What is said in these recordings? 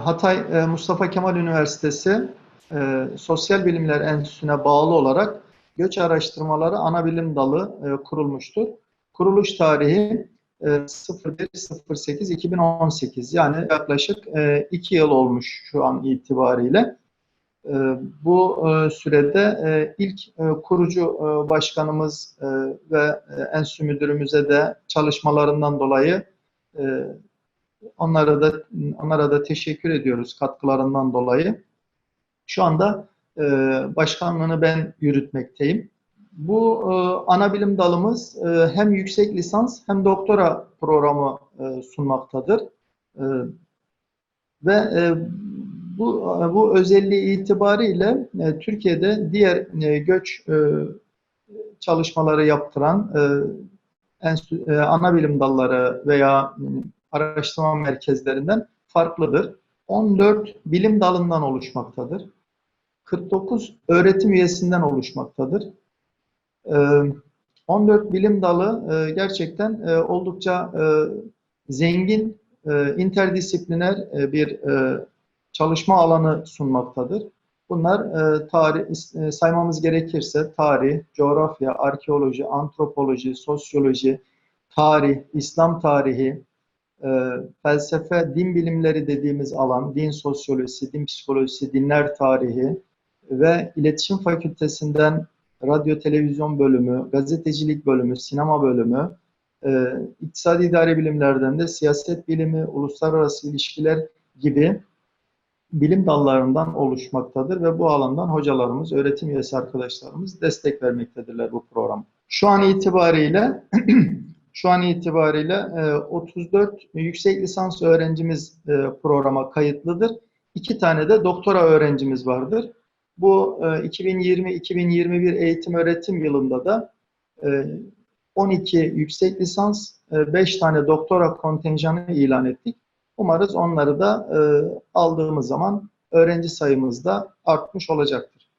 Hatay e, Mustafa Kemal Üniversitesi e, Sosyal Bilimler Enstitüsü'ne bağlı olarak Göç Araştırmaları Anabilim Dalı e, kurulmuştur. Kuruluş tarihi 01.08.2018 yani yaklaşık 2 yıl olmuş şu an itibariyle. Bu sürede ilk kurucu başkanımız ve enstitü müdürümüze de çalışmalarından dolayı Onlara da onlara da teşekkür ediyoruz katkılarından dolayı. Şu anda e, başkanlığını ben yürütmekteyim. Bu e, ana bilim dalımız e, hem yüksek lisans hem doktora programı e, sunmaktadır. E, ve e, bu bu özelliği itibariyle e, Türkiye'de diğer e, göç e, çalışmaları yaptıran e, enstü, e, ana bilim dalları veya araştırma merkezlerinden farklıdır. 14 bilim dalından oluşmaktadır. 49 öğretim üyesinden oluşmaktadır. 14 ee, bilim dalı e, gerçekten e, oldukça e, zengin, interdisipliner bir çalışma alanı sunmaktadır. Bunlar tarih saymamız gerekirse tarih, coğrafya, arkeoloji, antropoloji, sosyoloji, tarih, İslam tarihi, e, felsefe, din bilimleri dediğimiz alan, din sosyolojisi, din psikolojisi, dinler tarihi ve iletişim fakültesinden radyo televizyon bölümü, gazetecilik bölümü, sinema bölümü, e, iktisadi idare bilimlerden de siyaset bilimi, uluslararası ilişkiler gibi bilim dallarından oluşmaktadır ve bu alandan hocalarımız, öğretim üyesi arkadaşlarımız destek vermektedirler bu program. Şu an itibariyle Şu an itibariyle 34 e, yüksek lisans öğrencimiz e, programa kayıtlıdır. İki tane de doktora öğrencimiz vardır. Bu 2020-2021 e, eğitim öğretim yılında da 12 yüksek lisans, 5 tane doktora kontenjanı ilan ettik. Umarız onları da aldığımız zaman öğrenci sayımız da artmış olacaktır.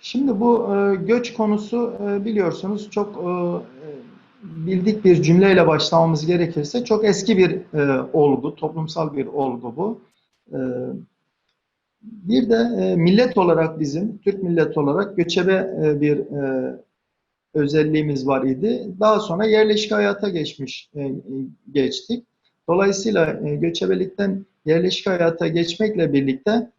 Şimdi bu göç konusu biliyorsunuz çok bildik bir cümleyle başlamamız gerekirse çok eski bir e, olgu, toplumsal bir olgu bu. E, bir de e, millet olarak bizim, Türk millet olarak göçebe e, bir e, özelliğimiz var idi. Daha sonra yerleşik hayata geçmiş e, geçtik. Dolayısıyla e, göçebelikten yerleşik hayata geçmekle birlikte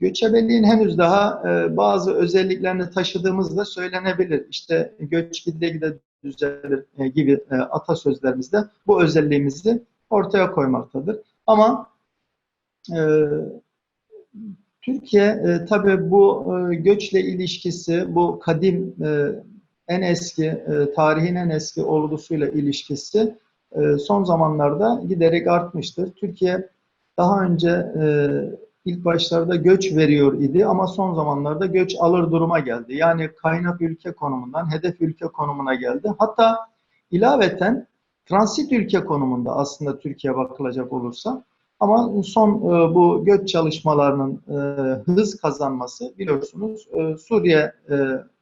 göçebeliğin henüz daha e, bazı özelliklerini taşıdığımız da söylenebilir. İşte göç gide gide düzelir e, gibi e, atasözlerimizde bu özelliğimizi ortaya koymaktadır. Ama e, Türkiye e, tabi bu e, göçle ilişkisi, bu kadim e, en eski, e, tarihin en eski olgusuyla ilişkisi e, son zamanlarda giderek artmıştır. Türkiye daha önce e, ilk başlarda göç veriyor idi ama son zamanlarda göç alır duruma geldi. Yani kaynak ülke konumundan hedef ülke konumuna geldi. Hatta ilaveten transit ülke konumunda aslında Türkiye bakılacak olursa ama son e, bu göç çalışmalarının e, hız kazanması biliyorsunuz e, Suriye e,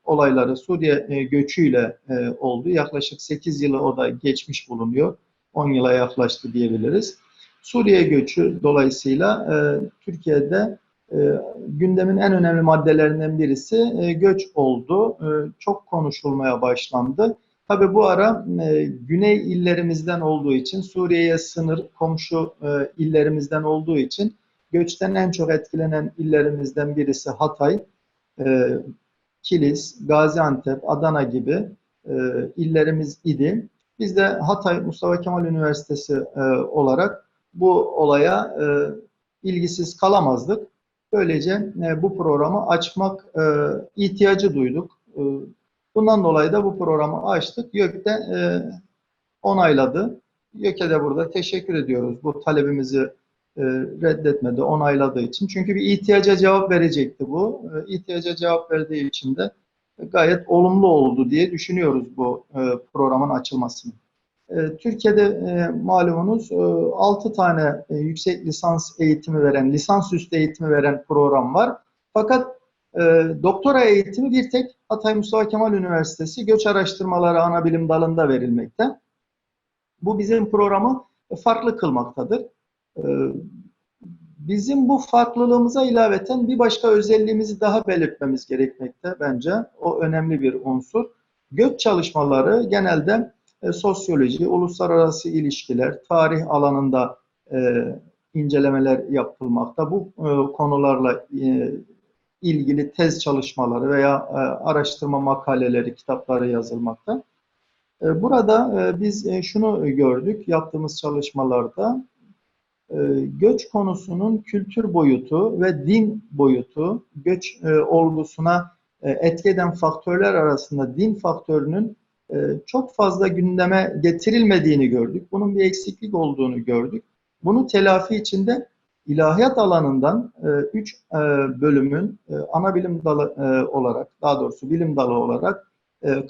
olayları, Suriye e, göçüyle e, oldu. Yaklaşık 8 yılı o da geçmiş bulunuyor. 10 yıla yaklaştı diyebiliriz. Suriye göçü dolayısıyla e, Türkiye'de e, gündemin en önemli maddelerinden birisi e, göç oldu. E, çok konuşulmaya başlandı. Tabi bu ara e, güney illerimizden olduğu için, Suriye'ye sınır komşu e, illerimizden olduğu için göçten en çok etkilenen illerimizden birisi Hatay, e, Kilis, Gaziantep, Adana gibi e, illerimiz idi. Biz de Hatay Mustafa Kemal Üniversitesi e, olarak bu olaya e, ilgisiz kalamazdık. Böylece e, bu programı açmak e, ihtiyacı duyduk. E, bundan dolayı da bu programı açtık. YÖK de e, onayladı. YÖK'e de burada teşekkür ediyoruz bu talebimizi e, reddetmedi, onayladığı için. Çünkü bir ihtiyaca cevap verecekti bu. E, cevap verdiği için de gayet olumlu oldu diye düşünüyoruz bu e, programın açılmasını. Ee, Türkiye'de e, malumunuz 6 e, tane e, yüksek lisans eğitimi veren, lisansüstü eğitimi veren program var. Fakat doktora eğitimi bir tek Hatay Mustafa Kemal Üniversitesi Göç Araştırmaları Anabilim Dalı'nda verilmekte. Bu bizim programı farklı kılmaktadır. bizim bu farklılığımıza ilaveten bir başka özelliğimizi daha belirtmemiz gerekmekte bence. O önemli bir unsur. Göç çalışmaları genelde e, sosyoloji, uluslararası ilişkiler, tarih alanında e, incelemeler yapılmakta. Bu e, konularla ilgili tez çalışmaları veya araştırma makaleleri, kitapları yazılmakta. Burada biz şunu gördük yaptığımız çalışmalarda. Göç konusunun kültür boyutu ve din boyutu, göç olgusuna e, etki eden faktörler arasında din faktörünün çok fazla gündeme getirilmediğini gördük. Bunun bir eksiklik olduğunu gördük. Bunu telafi içinde ilahiyat alanından 3 e, e, bölümün e, ana bilim dalı olarak, daha doğrusu bilim dalı olarak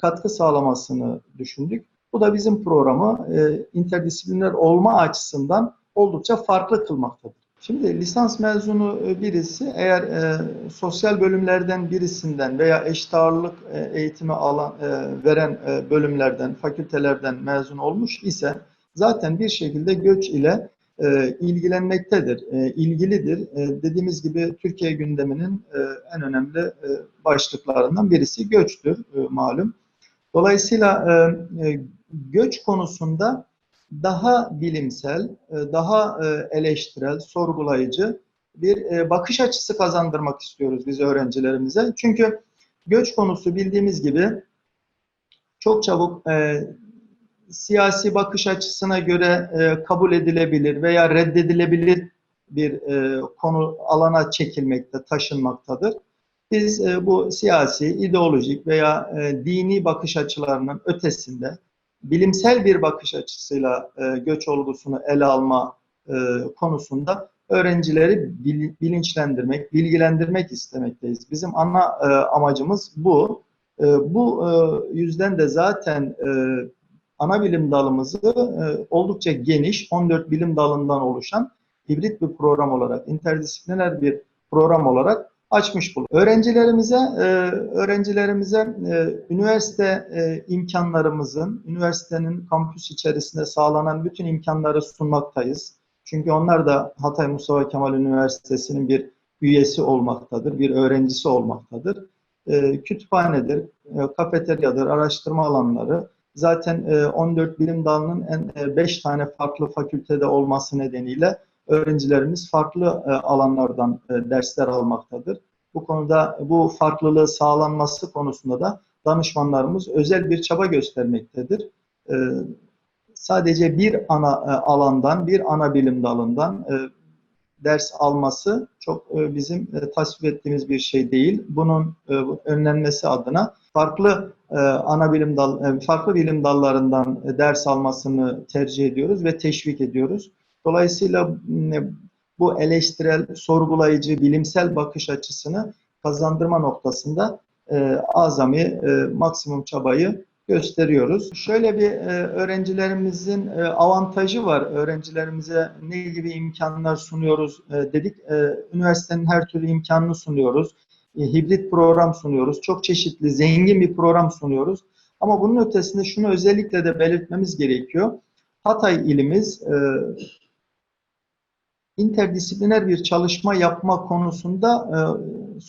katkı sağlamasını düşündük. Bu da bizim programı interdisipliner olma açısından oldukça farklı kılmaktadır. Şimdi lisans mezunu e, birisi eğer e, sosyal bölümlerden birisinden veya eşit ağırlık e, eğitimi alan e, veren e, bölümlerden, fakültelerden mezun olmuş ise zaten bir şekilde göç ile e, ilgilenmektedir, e, ilgilidir. E, dediğimiz gibi Türkiye gündeminin e, en önemli e, başlıklarından birisi göçtür e, malum. Dolayısıyla e, e, göç konusunda daha bilimsel, e, daha e, eleştirel, sorgulayıcı bir e, bakış açısı kazandırmak istiyoruz biz öğrencilerimize. Çünkü göç konusu bildiğimiz gibi çok çabuk siyasi bakış açısına göre kabul edilebilir veya reddedilebilir bir konu alana çekilmekte, taşınmaktadır. Biz bu siyasi, ideolojik veya dini bakış açılarının ötesinde bilimsel bir bakış açısıyla e, göç olgusunu ele alma e, konusunda öğrencileri bil, bilinçlendirmek, bilgilendirmek istemekteyiz. Bizim ana e, amacımız bu. E, bu e, yüzden de zaten e, ana bilim dalımızı e, oldukça geniş, 14 bilim dalından oluşan hibrit bir program olarak, interdisipliner bir program olarak açmış bulunuyor. Öğrencilerimize e, öğrencilerimize e, üniversite e, imkanlarımızın, üniversitenin kampüs içerisinde sağlanan bütün imkanları sunmaktayız. Çünkü onlar da Hatay Mustafa Kemal Üniversitesi'nin bir üyesi olmaktadır, bir öğrencisi olmaktadır. Kütüphanedir, kafeteryadır, araştırma alanları. Zaten 14 bilim dalının en 5 tane farklı fakültede olması nedeniyle öğrencilerimiz farklı e, alanlardan e, dersler almaktadır. Bu konuda bu farklılığı sağlanması konusunda da danışmanlarımız özel bir çaba göstermektedir. E, sadece bir ana alandan, bir ana bilim dalından ders alması çok bizim tasvip ettiğimiz bir şey değil. Bunun önlenmesi adına farklı ana bilim dal, farklı bilim dallarından ders almasını tercih ediyoruz ve teşvik ediyoruz. Dolayısıyla bu eleştirel, sorgulayıcı, bilimsel bakış açısını kazandırma noktasında e, azami, e, maksimum çabayı gösteriyoruz. Şöyle bir e, öğrencilerimizin e, avantajı var. Öğrencilerimize ne gibi imkanlar sunuyoruz e, dedik. E, üniversitenin her türlü imkanını sunuyoruz. E, hibrit program sunuyoruz. Çok çeşitli, zengin bir program sunuyoruz. Ama bunun ötesinde şunu özellikle de belirtmemiz gerekiyor. Hatay ilimiz e, interdisipliner bir çalışma yapma konusunda e,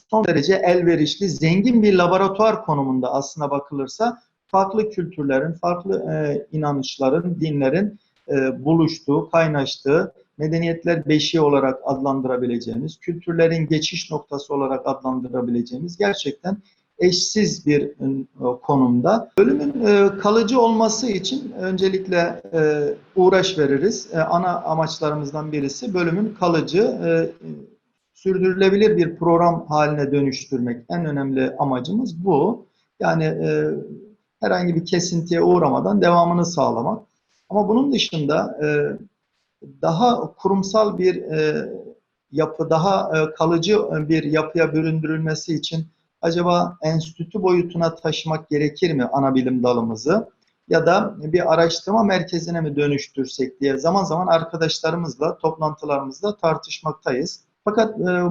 son derece elverişli, zengin bir laboratuvar konumunda aslına bakılırsa farklı kültürlerin, farklı e, inanışların, dinlerin e, buluştuğu, kaynaştığı, medeniyetler beşiği olarak adlandırabileceğimiz, kültürlerin geçiş noktası olarak adlandırabileceğimiz gerçekten eşsiz bir e, konumda. Bölümün e, kalıcı olması için öncelikle e, uğraş veririz. Ana amaçlarımızdan birisi bölümün kalıcı, sürdürülebilir bir program haline dönüştürmek. En önemli amacımız bu. Yani herhangi bir kesintiye uğramadan devamını sağlamak. Ama bunun dışında daha kurumsal bir yapı, daha kalıcı bir yapıya büründürülmesi için acaba enstitü boyutuna taşımak gerekir mi ana bilim dalımızı? Ya da bir araştırma merkezine mi dönüştürsek diye zaman zaman arkadaşlarımızla, toplantılarımızda tartışmaktayız. Fakat e,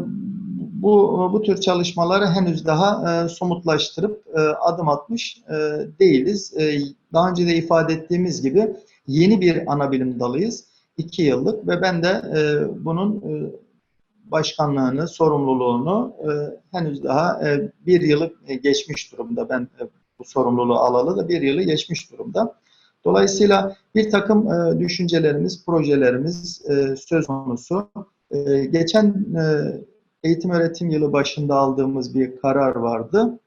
bu bu tür çalışmaları henüz daha e, somutlaştırıp e, adım atmış e, değiliz. E, daha önce de ifade ettiğimiz gibi yeni bir ana bilim dalıyız. iki yıllık ve ben de e, bunun e, başkanlığını, sorumluluğunu e, henüz daha e, bir yılı e, geçmiş durumda. Ben e, bu sorumluluğu alalı da bir yılı geçmiş durumda. Dolayısıyla bir takım e, düşüncelerimiz, projelerimiz e, söz konusu. E, geçen e, eğitim öğretim yılı başında aldığımız bir karar vardı.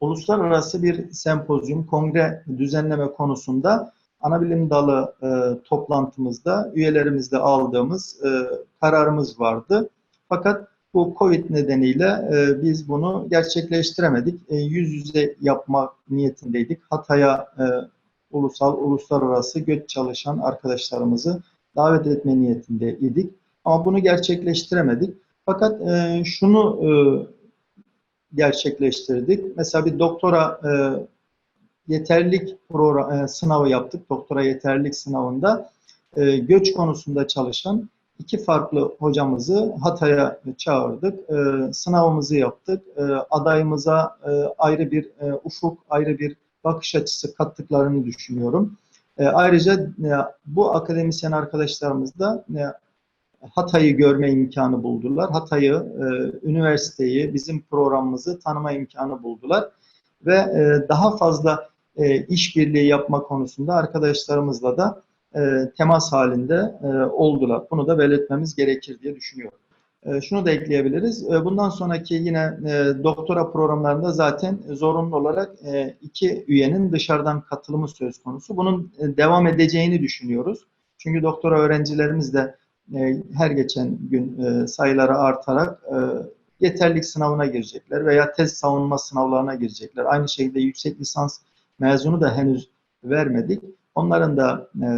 Uluslararası bir sempozyum, kongre düzenleme konusunda anabilim dalı e, toplantımızda üyelerimizle aldığımız e, kararımız vardı. Fakat bu Covid nedeniyle e, biz bunu gerçekleştiremedik. E, yüz yüze yapmak niyetindeydik. Hatay'a e, ulusal, uluslararası göç çalışan arkadaşlarımızı davet etme niyetindeydik. Ama bunu gerçekleştiremedik. Fakat e, şunu e, gerçekleştirdik. Mesela bir doktora e, yeterlilik program, e, sınavı yaptık. Doktora yeterlilik sınavında e, göç konusunda çalışan iki farklı hocamızı Hatay'a çağırdık. E, sınavımızı yaptık. Adayımıza ayrı bir ufuk, ayrı bir bakış açısı kattıklarını düşünüyorum. Ayrıca bu akademisyen arkadaşlarımız da Hatay'ı görme imkanı buldular. Hatay'ı, e, üniversiteyi, bizim programımızı tanıma imkanı buldular. Ve daha fazla e, işbirliği yapma konusunda arkadaşlarımızla da e, temas halinde e, oldular. Bunu da belirtmemiz gerekir diye düşünüyorum. E, şunu da ekleyebiliriz. E, bundan sonraki yine e, doktora programlarında zaten zorunlu olarak e, iki üyenin dışarıdan katılımı söz konusu. Bunun e, devam edeceğini düşünüyoruz. Çünkü doktora öğrencilerimiz de e, her geçen gün e, sayıları artarak e, yeterlik sınavına girecekler veya tez savunma sınavlarına girecekler. Aynı şekilde yüksek lisans mezunu da henüz vermedik. Onların da e,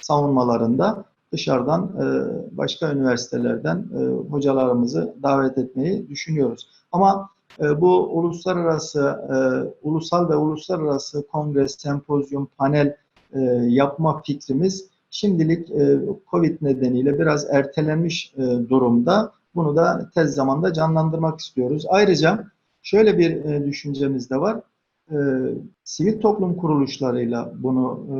savunmalarında dışarıdan e, başka üniversitelerden e, hocalarımızı davet etmeyi düşünüyoruz. Ama e, bu uluslararası, e, ulusal ve uluslararası kongre, sempozyum, panel e, yapma fikrimiz şimdilik e, Covid nedeniyle biraz ertelenmiş e, durumda. Bunu da tez zamanda canlandırmak istiyoruz. Ayrıca şöyle bir e, düşüncemiz de var e, sivil toplum kuruluşlarıyla bunu e,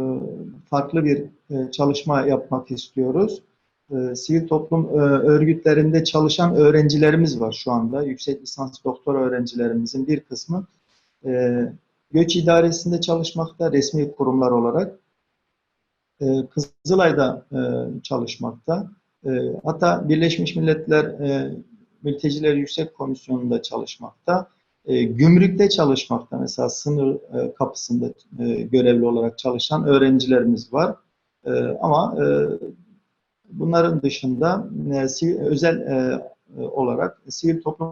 farklı bir e, çalışma yapmak istiyoruz. E, sivil toplum e, örgütlerinde çalışan öğrencilerimiz var şu anda. Yüksek lisans doktora öğrencilerimizin bir kısmı e, göç idaresinde çalışmakta resmi kurumlar olarak. E, Kızılay'da e, çalışmakta. E, hatta Birleşmiş Milletler e, Mülteciler Yüksek Komisyonu'nda çalışmakta e, gümrükte çalışmakta mesela sınır e, kapısında e, görevli olarak çalışan öğrencilerimiz var. E, ama e, bunların dışında e, sivil, özel e, olarak sivil toplum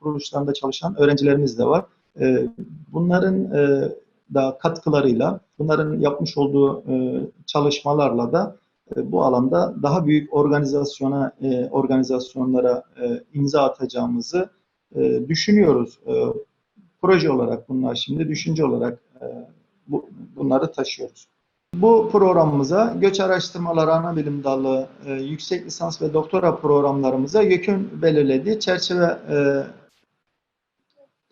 kuruluşlarında çalışan öğrencilerimiz de var. E, bunların e, da katkılarıyla, bunların yapmış olduğu e, çalışmalarla da e, bu alanda daha büyük organizasyona, e, organizasyonlara e, imza atacağımızı e, düşünüyoruz. E, proje olarak bunlar şimdi, düşünce olarak e, bu, bunları taşıyoruz. Bu programımıza göç araştırmaları ana bilim dalı, e, yüksek lisans ve doktora programlarımıza YÖK'ün belirlediği çerçeve e,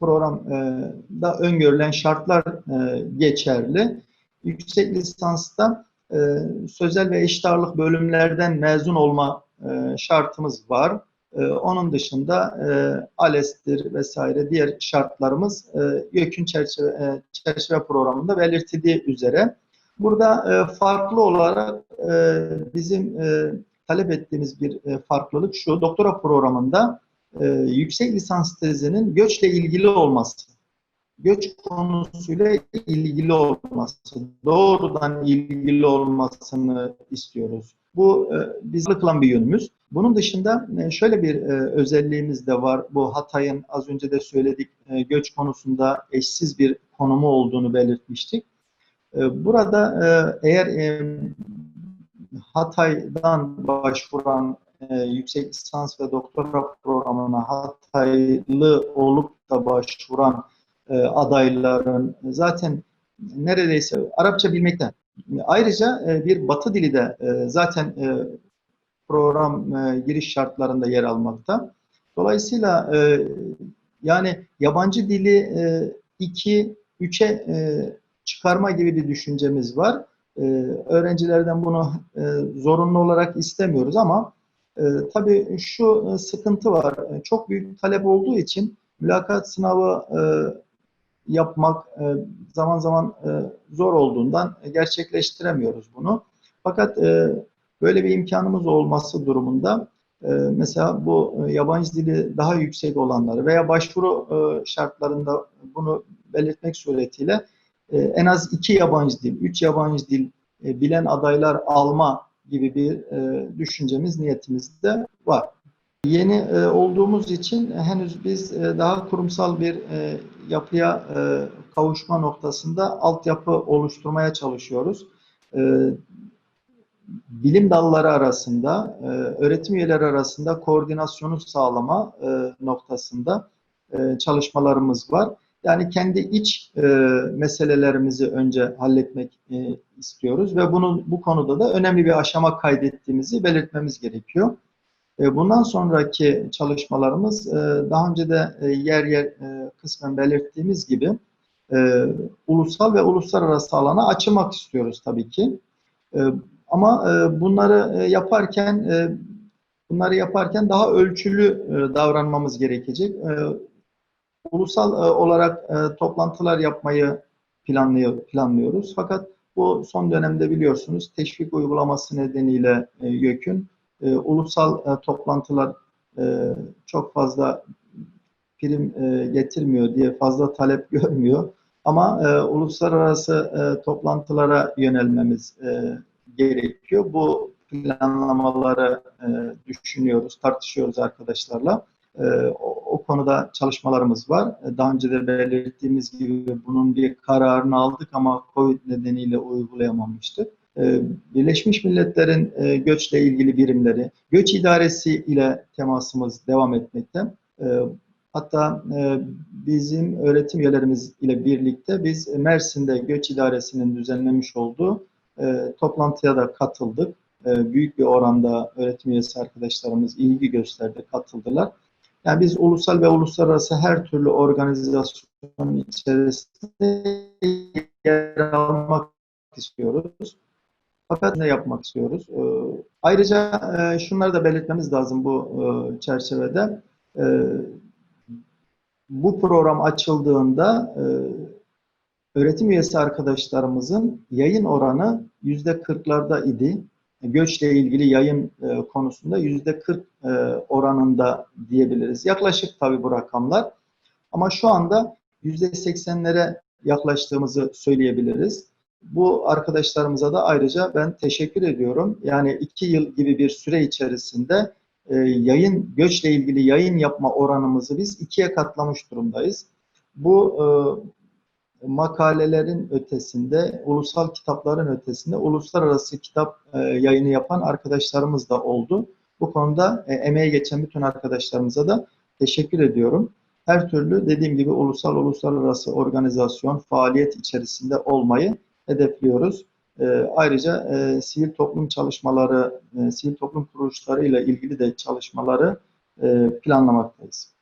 programda öngörülen şartlar e, geçerli. Yüksek lisansta e, sözel ve eşit ağırlık bölümlerden mezun olma e, şartımız var. Ee, onun dışında e, ALES'tir vesaire diğer şartlarımız e, YÖK'ün çerçeve, e, çerçeve programında belirtildiği üzere. Burada e, farklı olarak e, bizim e, talep ettiğimiz bir e, farklılık şu, doktora programında e, yüksek lisans tezinin göçle ilgili olması göç konusuyla ilgili olması, doğrudan ilgili olmasını istiyoruz. Bu e, bizi kılan bir yönümüz. Bunun dışında e, şöyle bir e, özelliğimiz de var. Bu Hatay'ın az önce de söyledik göç konusunda eşsiz bir konumu olduğunu belirtmiştik. Burada eğer Hatay'dan başvuran yüksek lisans ve doktora programına Hataylı olup da başvuran adayların zaten neredeyse Arapça bilmekten ayrıca e, bir Batı dili de e, zaten e, program giriş şartlarında yer almakta. Dolayısıyla yani yabancı dili e, 2 3'e e, çıkarma gibi bir düşüncemiz var. Öğrencilerden bunu zorunlu olarak istemiyoruz ama tabii şu sıkıntı var. Çok büyük talep olduğu için mülakat sınavı yapmak e, zaman zaman e, zor olduğundan gerçekleştiremiyoruz bunu. Fakat e, böyle bir imkanımız olması durumunda e, mesela bu e, yabancı dili daha yüksek olanları veya başvuru e, şartlarında bunu belirtmek suretiyle e, en az iki yabancı dil, üç yabancı dil e, bilen adaylar alma gibi bir e, düşüncemiz, niyetimiz de var. Yeni e, olduğumuz için henüz biz e, daha kurumsal bir e, yapıya e, kavuşma noktasında altyapı oluşturmaya çalışıyoruz. E, bilim dalları arasında, e, öğretim üyeleri arasında koordinasyonu sağlama e, noktasında e, çalışmalarımız var. Yani kendi iç e, meselelerimizi önce halletmek e, istiyoruz ve bunu bu konuda da önemli bir aşama kaydettiğimizi belirtmemiz gerekiyor. E, bundan sonraki çalışmalarımız e, daha önce de e, yer yer kısmen belirttiğimiz gibi ulusal ve uluslararası alana açılmak istiyoruz tabii ki. Ama bunları yaparken bunları yaparken daha ölçülü davranmamız gerekecek. Ulusal olarak toplantılar yapmayı planlıyor, planlıyoruz. Fakat bu son dönemde biliyorsunuz teşvik uygulaması nedeniyle YÖK'ün e, ulusal e, toplantılar e, çok fazla prim e, getirmiyor diye fazla talep görmüyor. Ama e, uluslararası e, toplantılara yönelmemiz e, gerekiyor. Bu planlamaları e, düşünüyoruz, tartışıyoruz arkadaşlarla. E, o, o konuda çalışmalarımız var. E, Daha önce de belirttiğimiz gibi bunun bir kararını aldık ama COVID nedeniyle uygulayamamıştık. E, Birleşmiş Milletler'in e, göçle ilgili birimleri, göç idaresi ile temasımız devam etmekte. E, Hatta bizim öğretim üyelerimiz ile birlikte biz Mersin'de göç idaresinin düzenlemiş olduğu toplantıya da katıldık. Büyük bir oranda öğretim üyesi arkadaşlarımız ilgi gösterdi, katıldılar. Yani biz ulusal ve uluslararası her türlü organizasyonun içerisinde yer almak istiyoruz. Fakat ne yapmak istiyoruz? E, ayrıca e, şunları da belirtmemiz lazım bu e, çerçevede. E, bu program açıldığında e, öğretim üyesi arkadaşlarımızın yayın oranı yüzde kırklarda idi. Göçle ilgili yayın konusunda yüzde kırk e, oranında diyebiliriz. Yaklaşık tabii bu rakamlar. Ama şu anda yüzde seksenlere yaklaştığımızı söyleyebiliriz. Bu arkadaşlarımıza da ayrıca ben teşekkür ediyorum. Yani iki yıl gibi bir süre içerisinde e, yayın, göçle ilgili yayın yapma oranımızı biz ikiye katlamış durumdayız. Bu e, makalelerin ötesinde, ulusal kitapların ötesinde uluslararası kitap e, yayını yapan arkadaşlarımız da oldu. Bu konuda e, emeğe geçen bütün arkadaşlarımıza da teşekkür ediyorum. Her türlü dediğim gibi ulusal uluslararası organizasyon, faaliyet içerisinde olmayı hedefliyoruz. E, ayrıca e, sivil toplum çalışmaları, e, sivil toplum kuruluşları ile ilgili de çalışmaları e, planlamaktayız.